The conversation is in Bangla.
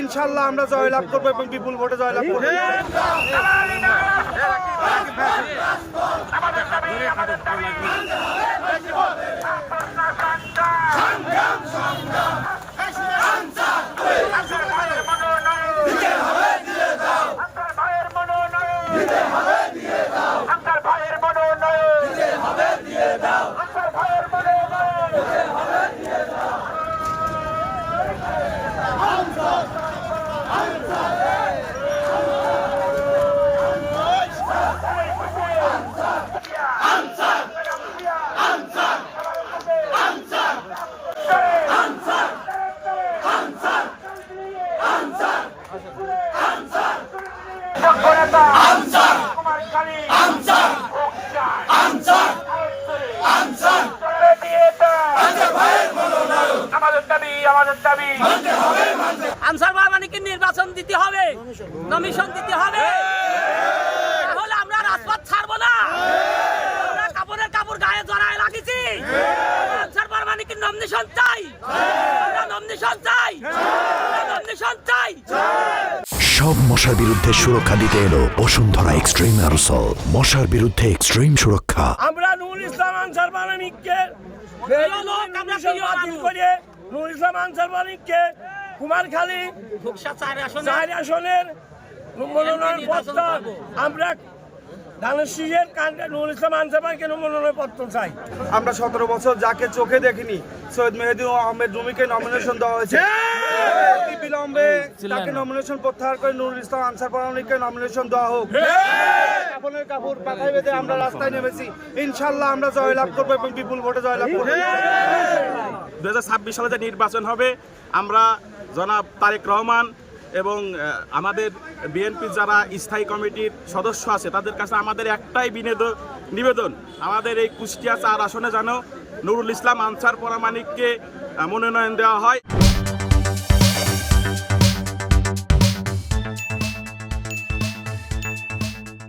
ইনশাল্লাহ আমরা জয়লাভ করব এবং বিপুল ভোটে জয়লাভ করব। আমাদের আনসার নির্বাচন দিতে হবে। তাহলে আমরা রাজপথ ছাড়বো না। আমরা কাপড়ের কাপড় গায়ে জড়ায় রাখিছি। আনসার বাহিনীকে নমিনেশন চাই। আমরা নমিনেশন চাই। আমরা নমিনেশন চাই। সব মশার বিরুদ্ধে সুরক্ষা দিতে এলো বসুন্ধরা এক্সট্রিম অ্যারোসল মশার বিরুদ্ধে এক্সট্রিম সুরক্ষা। আমরা নুরুল ইসলাম আনসার বাহিনীকে লোক, বাতিল করে নুরুল ইসলাম আনসার বাহিনীকে কুমারখালী চার আসনে। আসনের মনোনয়ন পত্র আমরা ধানের শীষের নুরুল ইসলাম আনসার কেন মনোনয়নপত্র চাই। আমরা সতেরো বছর যাকে চোখে দেখিনি সৈয়দ মেহেদি আহমেদ রুমিকে নমিনেশন দেওয়া হয়েছে। বিলম্বে তাকে নমিনেশন প্রত্যাহার করে নুরুল ইসলাম আনসার পারানিকে নমিনেশন দেওয়া হোক। কাপড়ের কাপড় পাখায় বেঁধে আমরা রাস্তায় নেমেছি। ইনশাল্লাহ আমরা জয়লাভ করব এবং বিপুল ভোটে জয়লাভ করব। দু হাজার ছাব্বিশ সালে যে নির্বাচন হবে আমরা জনাব তারেক রহমান এবং আমাদের বিএনপি যারা স্থায়ী কমিটির সদস্য আছে, তাদের কাছে আমাদের একটাই বিনোদন, নিবেদন। আমাদের এই কুষ্টিয়া চার আসনে যেন নুরুল ইসলাম আনসার পরামানিককে মনোনয়ন দেওয়া হয়।